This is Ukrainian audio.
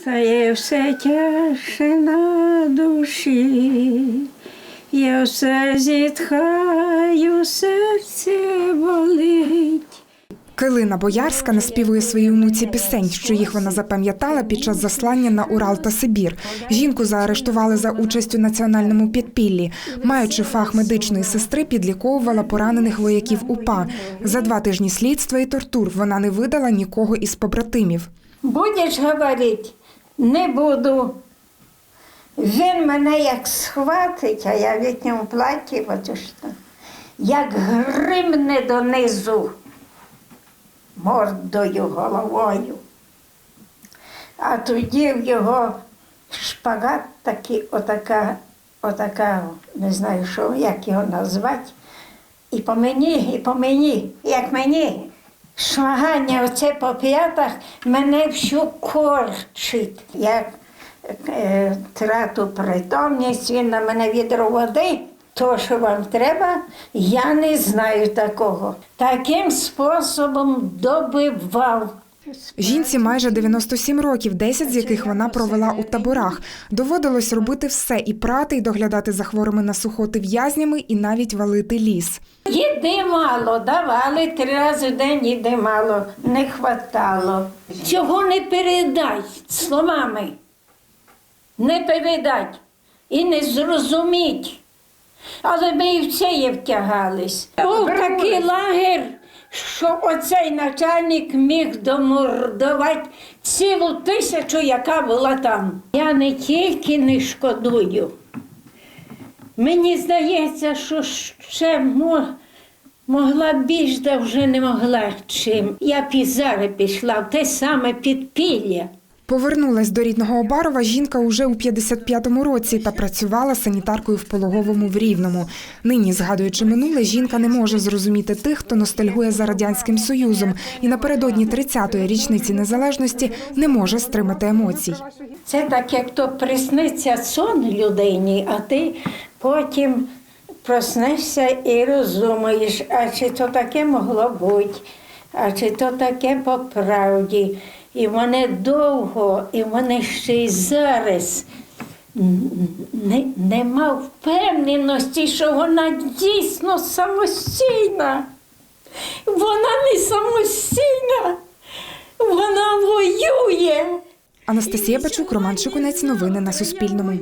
Стає все тяжче на душі, я все зітхаю, серце болить. Килина Боярська наспівує своїй онуці пісень, що їх вона запам'ятала під час заслання на Урал та Сибір. Жінку заарештували за участь у національному підпіллі. Маючи фах медичної сестри, підліковувала поранених вояків УПА. За два тижні слідства і тортур вона не видала нікого із побратимів. Будеш говорити, не буду. Він мене як схватить, а я в літньому платі, от як гримне донизу мордою, головою. А тоді в його шпагат такий, отака, отака, не знаю, що, як його назвати. І по мені, і по мені, як мені. Шмагання оце по п'ятах мене всю корчить. Як е, трату притомність, він на мене відро води. То, що вам треба, я не знаю такого. Таким способом добивав. Жінці майже 97 років, 10 з яких вона провела у таборах. Доводилось робити все і прати, і доглядати за хворими на сухоти в'язнями, і навіть валити ліс. Їди мало, давали три рази в день їди мало, не хватало. Цього не передай словами. Не передать і не зрозуміть. Але ми і в це є втягались. Був такий лагер, що оцей начальник міг домордувати цілу тисячу, яка була там. Я не тільки не шкодую. Мені здається, що ще мо- могла більш, вже не могла чим. Я зараз пішла в те саме підпілля. Повернулась до рідного Обарова жінка уже у 55-му році та працювала санітаркою в пологовому в Рівному. Нині, згадуючи минуле, жінка не може зрозуміти тих, хто ностальгує за радянським союзом, і напередодні 30-ї річниці незалежності не може стримати емоцій. Це так, як то присниться сон людині, а ти потім проснешся і розумієш, а чи то таке могло бути, а чи то таке по правді. І в мене довго, і в мене ще й зараз не, нема впевненості, що вона дійсно самостійна. Вона не самостійна, вона воює. Анастасія Бачук, Роман Шикунець. Новини на Суспільному.